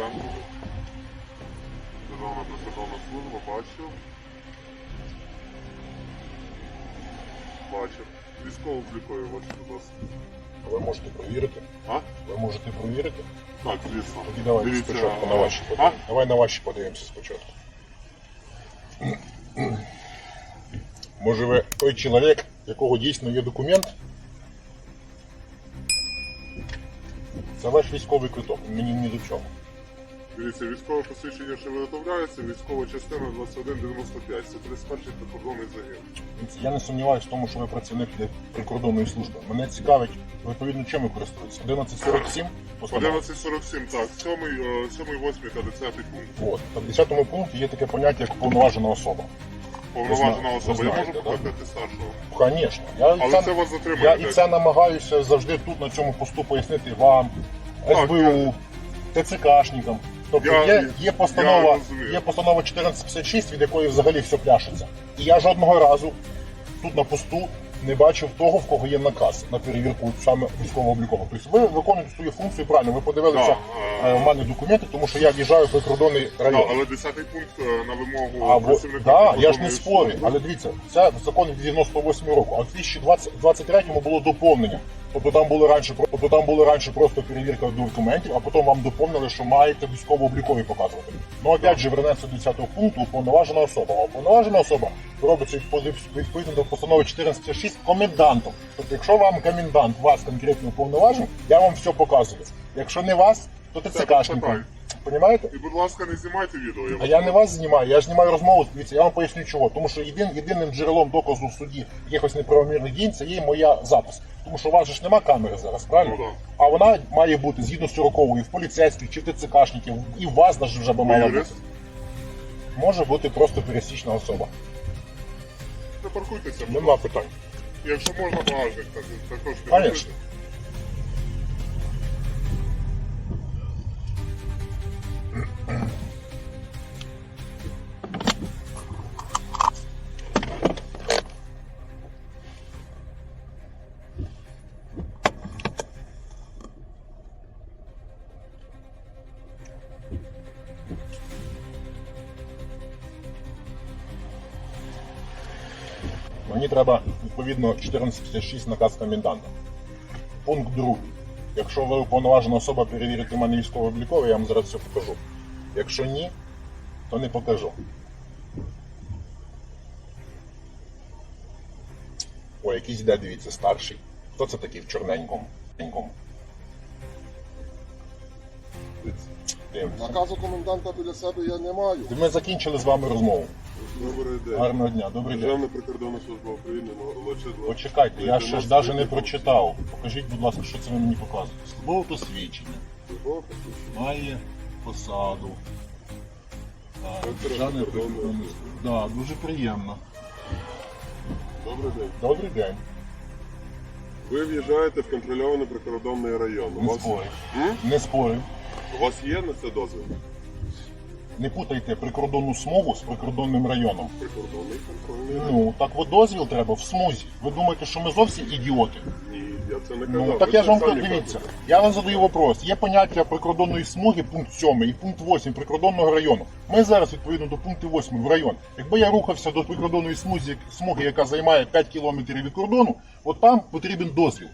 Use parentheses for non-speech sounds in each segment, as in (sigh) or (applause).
Сидоренко. Державна прикордонна служба, бачив. Бачив. Військово облікою ваші, будь ласка. Ви можете провірити. А? Ви можете провірити. Так, звісно. Тоді давайте Дивіться, спочатку на ваші А? подивимося. Давай на ваші подивимося спочатку. Може ви той чоловік, якого дійсно є документ? Це ваш військовий квиток, мені ні до чого. Дивіться, військове посвідчення, що виготовляється, військова частина 2195. Це 31-й прикордонний загін. Я не сумніваюся в тому, що ви працівник прикордонної служби. Мене цікавить, відповідно, чим ви користуєтесь? 1147 1147, так, 7, 7, 8, 50 пункт. От. В 10 пункті є таке поняття, як уповноважена особа. Повноважена Ви особа. зна- Я можу знаєте, покликати старшого. Звісно. Я, Але це, це вас я затримує. і це намагаюся завжди тут на цьому посту пояснити вам, Так, СБУ, ТЦКшникам. Тобто Я- є, є, постанова, розумію. є постанова 1456, від якої взагалі все пляшеться. І я жодного разу тут на посту не бачив того, в кого є наказ на перевірку саме військово-облікового. Тобто ви виконуєте свою функцію правильно. Ви подивилися Так, е, в мене документи, тому що я в'їжджаю в прикордонний район. Так, але 10 пункт е, на вимогу А во, працівника да, я ж не спорю, але дивіться, це закон від 98 року, а в 2023 було доповнення. Тобто там були раніше, тобто там були раніше просто перевірка документів, а потім вам доповнили, що маєте військово-облікові показувати. Ну опять же, вернеться до 10 пункту уповноважена особа. А уповноважена особа робиться відповідно до постанови 14.6 комендантом. Тобто, якщо вам комендант вас конкретно уповноважив, я вам все показую. Якщо не вас, то Це ТЦКшником. Понімаєте? І, будь ласка, не знімайте відео. Я А я не вас знімаю, я ж знімаю розмову. Дивіться, я вам поясню чого. Тому що єдин, єдиним джерелом доказу в суді якихось неправомірних дій це є моя запис. Тому що у вас же ж нема камери зараз, правильно? Ну, да. А вона має бути згідно з 40 і в поліцейських, чи в ТЦКшників, і в вас навіть вже би мала бути. Може бути просто пересічна особа. Не паркуйтеся. Нема питань. Якщо можна, багажник так, також Конечно. Треба відповідно 1456 наказ коменданта. Пункт другий. Якщо ви уповноважена особа перевірити мене військово-обліковий, я вам зараз все покажу. Якщо ні, то не покажу. О, якийсь йде, дивіться, старший. Хто це такий в? Чорненькому? Наказу коменданта біля себе я не маю. Ми закінчили з вами розмову. Добрий день. Гарного дня, добрий день. Державна прикордонна служба України Лочедла. Почекайте, я ще ж навіть не прочитав. Покажіть, будь ласка, що це ви мені показуєте. Службове посвідчення. Має посаду. Так, прикордонної прикордонний служби. Да, дуже приємно. Добрий день. Добрий день. Ви в'їжджаєте в контрольований прикордонний район. У Не вас, спорю. М? Не спорю. У вас є на це дозвіл? Не путайте прикордонну смугу з прикордонним районом. Прикордонний контрольний. Ну, так от дозвіл треба в смузі. Ви думаєте, що ми зовсім ідіоти? Ні, я це не казав. Ну, так Ви я ж вам самі дивіться. кажете. Я вам задаю вопрос. Є поняття прикордонної смуги, пункт 7 і пункт 8 прикордонного району. Ми зараз відповідно до пункту 8 в район. Якби я рухався до прикордонної смуги, смуги, яка займає 5 кілометрів від кордону, от там потрібен дозвіл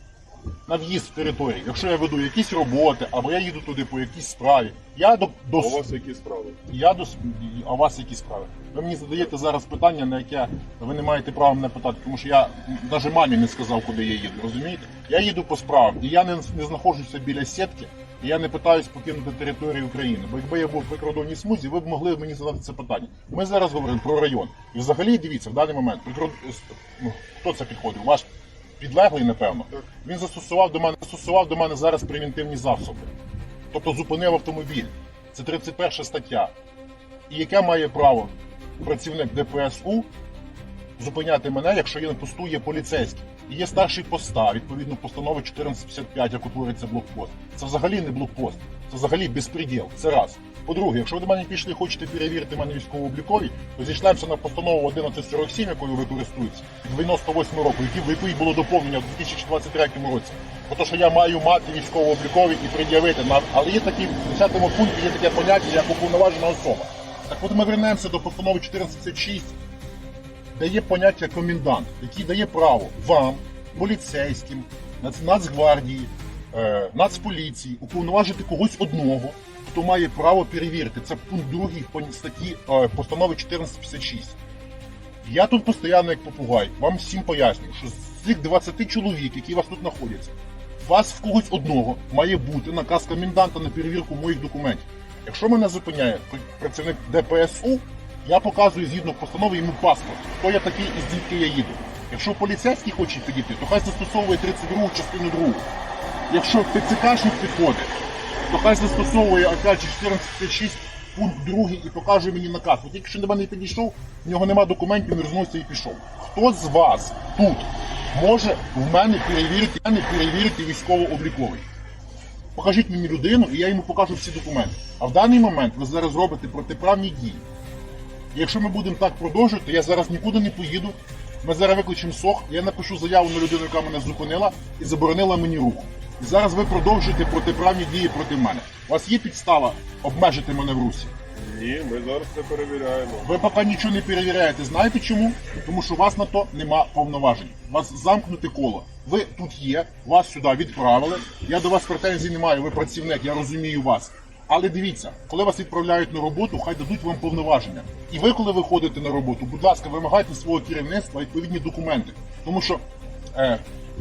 на в'їзд в територію. Якщо я веду якісь роботи, або я їду туди по якійсь справі. Я до, до А у вас які справи? я до а у вас які справи? Ви мені задаєте зараз питання, на яке ви не маєте права мене питати, тому що я навіть мамі не сказав, куди я їду. Розумієте? Я їду по справам, і я не, не знаходжуся біля сітки, і я не питаюсь покинути територію України. Бо якби я був в прикордонній смузі, ви б могли мені задати це питання. Ми зараз говоримо про район. І взагалі дивіться, в даний момент прикорд... ну, хто це підходив? Ваш підлеглий, напевно. Він застосував до мене застосував до мене зараз превентивні засоби. Тобто зупинив автомобіль. Це 31 стаття. І яке має право працівник ДПСУ зупиняти мене, якщо є на посту є поліцейський. І є старший поста, відповідно постанови 1455, як утвориться блокпост. Це взагалі не блокпост, це взагалі безпреділ. Це раз. По-друге, якщо ви до мене пішли хочете перевірити мене військово-облікові, то зійшлемося на постанову 1147, якою ви користуєтесь, від 98 року, які- в якій було доповнення в 2023 році. Бо то, що я маю мати військово-облікові і пред'явити. Але є такі, в 10 пункті є таке поняття, як уповноважена особа. Так от ми вернемося до постанови 1456, де є поняття комендант, який дає право вам, поліцейським, Нацгвардії, е, Нацполіції уповноважити когось одного, хто має право перевірити. Це пункт 2 в статті е, постанови 1456. Я тут постійно як попугай, вам всім пояснюю, що з цих 20 чоловік, які у вас тут знаходяться, у вас в когось одного має бути наказ коменданта на перевірку моїх документів. Якщо мене зупиняє працівник ДПСУ, я показую згідно постанови йому паспорт, хто я такий і звідки я їду. Якщо поліцейський хоче підійти, то хай застосовує 32 частину 2. Якщо ТЦКшник підходить, то хай застосовує же 1456 пункт 2 і покаже мені наказ. От тільки що до мене підійшов, в нього нема документів, він розновся і пішов. Хто з вас тут може в мене перевірити, мене перевірити військово-обліковий? Покажіть мені людину, і я йому покажу всі документи. А в даний момент ви зараз робите протиправні дії. І якщо ми будемо так продовжувати, я зараз нікуди не поїду. Ми зараз викличемо СОХ, я напишу заяву на людину, яка мене зупинила і заборонила мені руку. І зараз ви продовжуєте протиправні дії проти мене. У вас є підстава обмежити мене в русі? Ні, ми зараз це перевіряємо. Ви поки нічого не перевіряєте. Знаєте чому? Тому що у вас на то нема повноважень. У вас замкнуте коло. Ви тут є, вас сюди відправили. Я до вас претензій не маю, ви працівник, я розумію вас. Але дивіться, коли вас відправляють на роботу, хай дадуть вам повноваження. І ви, коли виходите на роботу, будь ласка, вимагайте свого керівництва відповідні документи. Тому що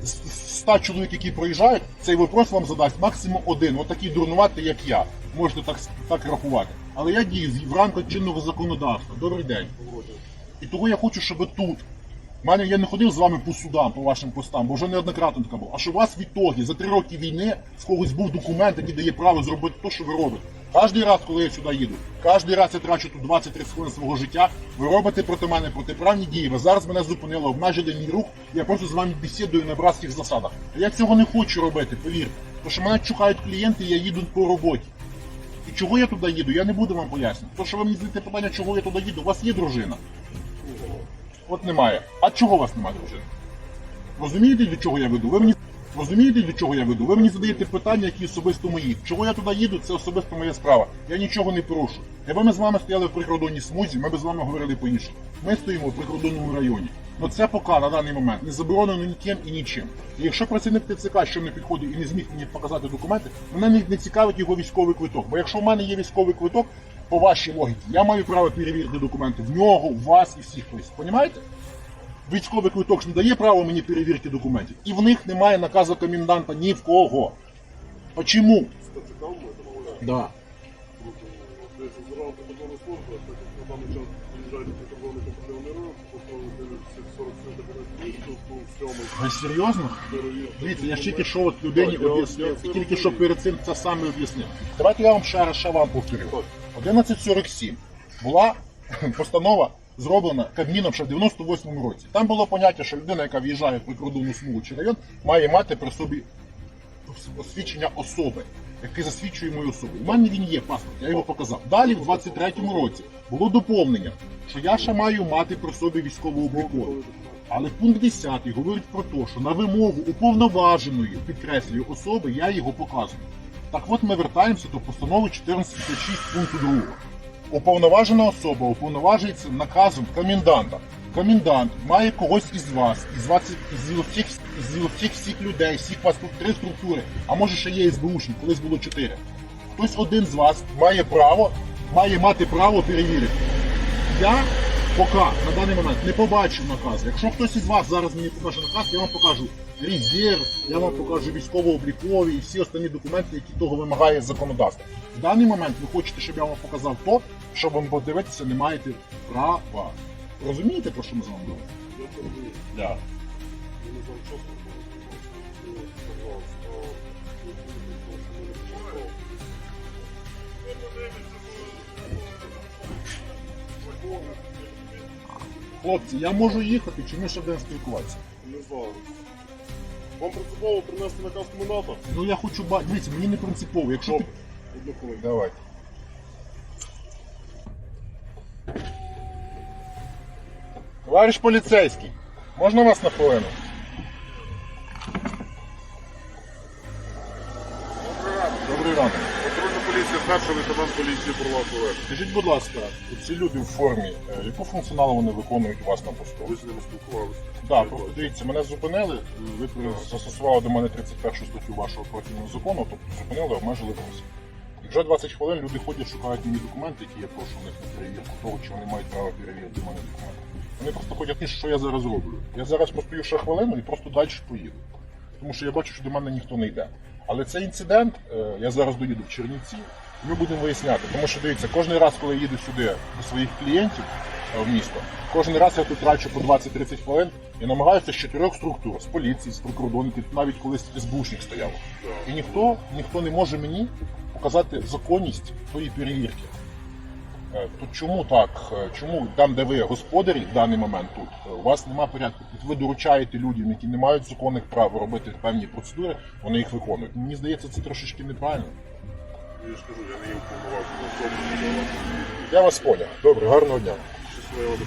100 чоловік, які проїжджають, цей вопрос вам задасть максимум один. От такий дурнуватий, як я. Можете так, так рахувати. Але я дію в рамках чинного законодавства. Добрий день. І того я хочу, щоб тут. У мене я не ходив з вами по судам, по вашим постам, бо вже неоднократно таке було. А що у вас відтоді за три роки війни в когось був документ, який дає право зробити те, що ви робите. Кожний раз, коли я сюди їду, кожен раз я трачу тут 20-30 хвилин свого життя, ви робите проти мене протиправні дії. Ви зараз мене зупинили, обмежили мій рух, я просто з вами бесідую на братських засадах. А я цього не хочу робити, повірте. Тому що мене чухають клієнти, я їду по роботі. І чого я туди їду, я не буду вам пояснювати. То, що ви мені задаєте питання, чого я туди їду, у вас є дружина. От немає. А чого у вас немає дружини? Розумієте, до чого я веду? Ви мені розумієте, до чого я веду? Ви мені задаєте питання, які особисто мої. Чого я туди їду, це особисто моя справа. Я нічого не порушу. Якби ми з вами стояли в прикордонній смузі, ми б з вами говорили по-іншому. Ми стоїмо в прикордонному районі. Ну це поки на даний момент не заборонено ніким і нічим. І якщо працівник ТЦК що не підходив і не зміг мені показати документи, мене не, цікавить його військовий квиток. Бо якщо в мене є військовий квиток, по вашій логіці, я маю право перевірити документи в нього, в вас і всіх колись. Понімаєте? Військовий квиток ж не дає право мені перевірки документів. І в них немає наказу коменданта ні в кого. Почему? ТЦК. Да. Десь збирали прикордонну службу, а так як на даний час приїжджають прикордонний контрольний рух, постанови 947 пункт 7 Ви серйозно? Дивіться, я ж тільки що от людині об'яснив, і тільки що перед цим це саме об'яснив. Давайте я вам ще раз ще вам повторю. 1147 була (laughs) постанова зроблена Кабміном ще в 98-му році. Там було поняття, що людина, яка в'їжджає в прикордонну смугу чи район, має мати при собі освідчення особи, яке засвідчує мою особу. У мене він є паспорт, я його показав. Далі, в 23-му році, було доповнення, що я ще маю мати при собі військову облікову. Але пункт 10 говорить про те, що на вимогу уповноваженої, підкреслюю, особи я його показую. Так от ми вертаємося до постанови 1456 пункту 2. Уповноважена особа уповноважується наказом коменданта. Комендант має когось із вас, із вас із всіх, із усіх всіх людей, всіх вас тут три структури, а може ще є СБУшні, колись було чотири. Хтось один з вас має право, має мати право перевірити. Я поки на даний момент не побачив наказу. Якщо хтось із вас зараз мені покаже наказ, я вам покажу резерв, я вам покажу військово-облікові і всі останні документи, які того вимагає законодавство. В даний момент ви хочете, щоб я вам показав то, що вам подивитися не маєте права. Розумієте, про що ми з вами говоримо? Я це розумію. Да. Я не знаю, що сказати. Пожалуйста. Хлопці, я можу їхати, чи ми ще будемо спілкуватися? Не знаю. Вам принципово принести наказ комендата? Ну я хочу бачити, дивіться, мені не принципово. Якщо ти... Одну хвилину. Давайте. Товариш поліцейський, можна вас на хвилину? Старший лейтенант поліції Бурлак Олег. Скажіть, будь ласка, ці люди в формі, е, яку функціоналу вони виконують у вас на посту? Ви з ними спілкувалися? Так, просто дивіться, мене зупинили, ви при- застосували до мене 31 статтю вашого профільного закону, тобто зупинили, обмежили просі. І вже 20 хвилин люди ходять, шукають мені документи, які я прошу в них на перевірку того, чи вони мають право перевірити мене документи. Вони просто ходять, «Ні, що я зараз роблю. Я зараз постою ще хвилину і просто далі поїду. Тому що я бачу, що до мене ніхто не йде. Але цей інцидент, е, я зараз доїду в Чернівці, ми будемо виясняти. Тому що дивіться, кожен раз, коли я їду сюди до своїх клієнтів е, в місто, кожен раз я тут трачу по 20-30 хвилин і намагаюся з чотирьох структур, з поліції, з прикордонників, навіть колись СБУшник стояв. І ніхто, ніхто не може мені показати законність тої перевірки. Е, То чому так? Е, Чому там, де ви господарі в даний момент тут, у вас немає порядку? Ви доручаєте людям, які не мають законних прав робити певні процедури, вони їх виконують. Мені здається, це трошечки неправильно. Я ж кажу, я не є уповноважений. Я вас поняв. Добре, гарного дня. Щасливо.